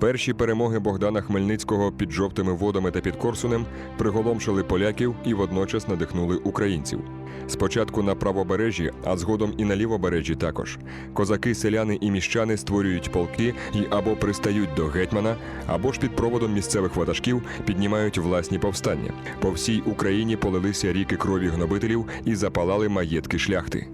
Перші перемоги Богдана Хмельницького під жовтими водами та під Корсунем приголомшили поляків і водночас надихнули українців. Спочатку на правобережжі, а згодом і на лівобережжі також. Козаки, селяни і міщани створюють полки і або пристають до гетьмана, або ж під проводом місцевих ватажків піднімають власні повстання. По всій Україні полилися ріки крові гнобителів і запалали маєтки шляхти.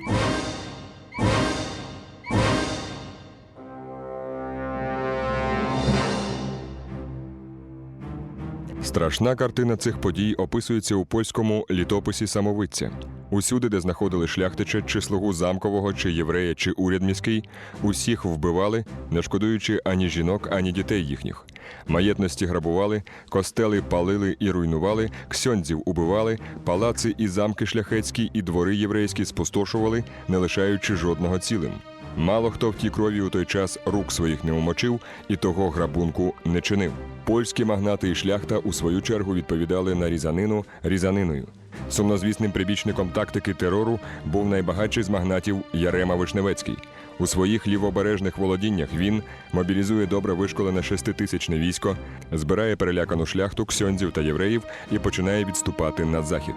Страшна картина цих подій описується у польському літописі самовидця. Усюди, де знаходили шляхтича, чи слугу замкового, чи єврея, чи уряд міський, усіх вбивали, не шкодуючи ані жінок, ані дітей їхніх. Маєтності грабували, костели палили і руйнували, ксьондзів убивали, палаци і замки шляхетські, і двори єврейські спустошували, не лишаючи жодного цілим. Мало хто в тій крові у той час рук своїх не умочив і того грабунку не чинив. Польські магнати і шляхта у свою чергу відповідали на різанину різаниною. Сумнозвісним прибічником тактики терору був найбагатший з магнатів Ярема Вишневецький. У своїх лівобережних володіннях він мобілізує добре вишколене шеститисячне військо, збирає перелякану шляхту ксьондзів та євреїв і починає відступати на захід.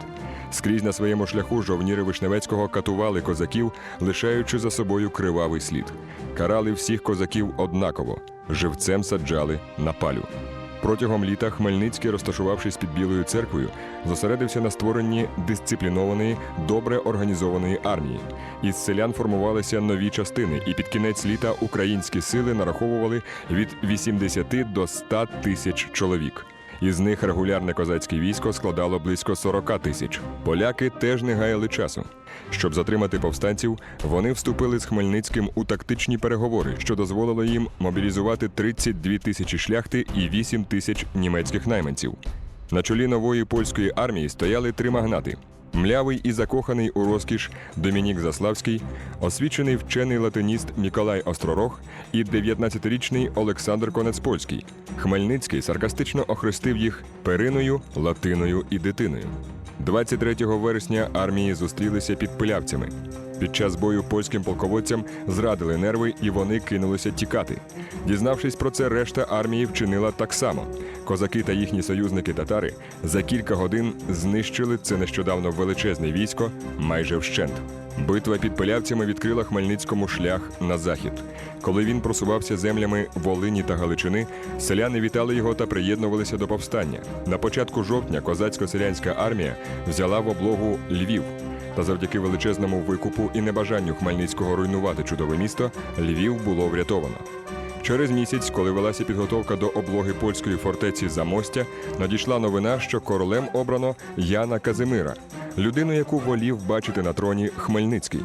Скрізь на своєму шляху жовніри Вишневецького катували козаків, лишаючи за собою кривавий слід. Карали всіх козаків однаково, живцем саджали на палю. Протягом літа Хмельницький, розташувавшись під Білою церквою, зосередився на створенні дисциплінованої, добре організованої армії. Із селян формувалися нові частини, і під кінець літа українські сили нараховували від 80 до 100 тисяч чоловік. Із них регулярне козацьке військо складало близько 40 тисяч. Поляки теж не гаяли часу. Щоб затримати повстанців, вони вступили з Хмельницьким у тактичні переговори, що дозволило їм мобілізувати 32 тисячі шляхти і 8 тисяч німецьких найманців. На чолі нової польської армії стояли три магнати: млявий і закоханий у розкіш Домінік Заславський, освічений вчений латиніст Міколай Остророг і 19-річний Олександр Конецпольський. Хмельницький саркастично охрестив їх периною, латиною і дитиною. 23 вересня армії зустрілися під пилявцями. Під час бою польським полководцям зрадили нерви і вони кинулися тікати. Дізнавшись про це, решта армії вчинила так само. Козаки та їхні союзники татари за кілька годин знищили це нещодавно величезне військо майже вщент. Битва під пилявцями відкрила Хмельницькому шлях на захід. Коли він просувався землями Волині та Галичини, селяни вітали його та приєднувалися до повстання. На початку жовтня козацько-селянська армія взяла в облогу Львів. Та завдяки величезному викупу і небажанню Хмельницького руйнувати чудове місто, Львів було врятовано. Через місяць, коли велася підготовка до облоги польської фортеці Замостя, надійшла новина, що королем обрано Яна Казимира, людину, яку волів бачити на троні Хмельницький.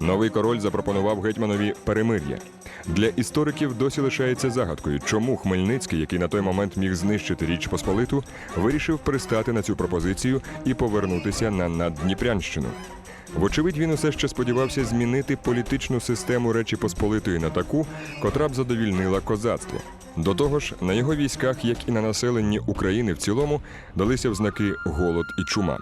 Новий король запропонував гетьманові перемир'я. Для істориків досі лишається загадкою, чому Хмельницький, який на той момент міг знищити Річ Посполиту, вирішив пристати на цю пропозицію і повернутися на Наддніпрянщину. Вочевидь, він усе ще сподівався змінити політичну систему Речі Посполитої на таку, котра б задовільнила козацтво. До того ж, на його військах, як і на населенні України в цілому, далися взнаки голод і чума.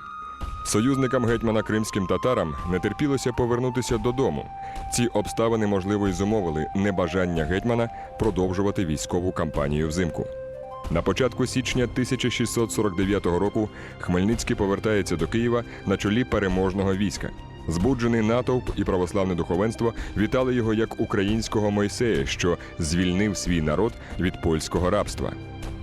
Союзникам гетьмана кримським татарам не терпілося повернутися додому. Ці обставини, можливо, й зумовили небажання гетьмана продовжувати військову кампанію взимку. На початку січня 1649 року Хмельницький повертається до Києва на чолі переможного війська. Збуджений натовп і православне духовенство вітали його як українського Мойсея, що звільнив свій народ від польського рабства.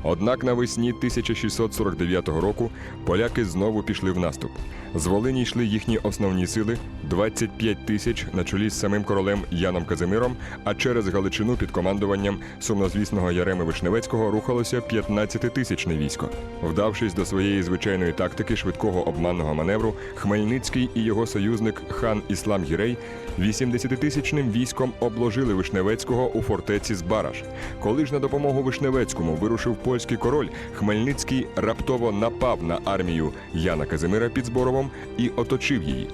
Однак навесні 1649 року поляки знову пішли в наступ. З Волині йшли їхні основні сили 25 тисяч на чолі з самим королем Яном Казимиром, а через Галичину під командуванням сумнозвісного Яреми Вишневецького рухалося 15-тисячне військо. Вдавшись до своєї звичайної тактики швидкого обманного маневру, Хмельницький і його союзник хан Іслам Гірей 80-тисячним військом обложили Вишневецького у фортеці Збараж. Коли ж на допомогу Вишневецькому вирушив польський король, Хмельницький раптово напав на армію Яна Казимира під Зборовом і оточив її.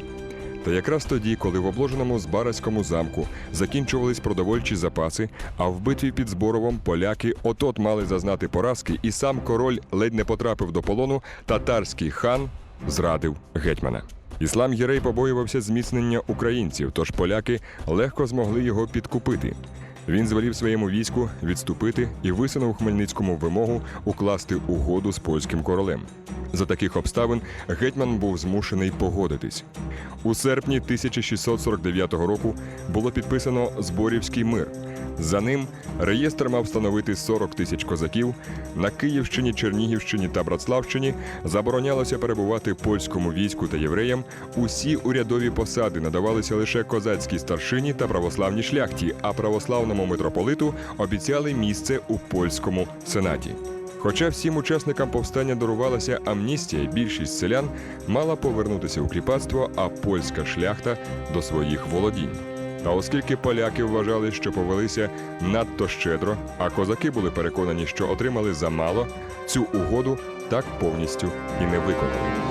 Та якраз тоді, коли в обложеному Збаразькому замку закінчувались продовольчі запаси, а в битві під Зборовом поляки отот мали зазнати поразки, і сам король ледь не потрапив до полону, татарський хан зрадив гетьмана. Іслам Гірей побоювався зміцнення українців, тож поляки легко змогли його підкупити. Він звелів своєму війську відступити і висунув Хмельницькому вимогу укласти угоду з польським королем. За таких обставин гетьман був змушений погодитись. У серпні 1649 року було підписано Зборівський мир. За ним реєстр мав встановити 40 тисяч козаків. На Київщині, Чернігівщині та Братславщині заборонялося перебувати польському війську та євреям. Усі урядові посади надавалися лише козацькій старшині та православній шляхті, а православному митрополиту обіцяли місце у польському сенаті. Хоча всім учасникам повстання дарувалася амністія, більшість селян мала повернутися у кріпацтво, а польська шляхта до своїх володінь. Та оскільки поляки вважали, що повелися надто щедро, а козаки були переконані, що отримали замало, цю угоду так повністю і не виконали.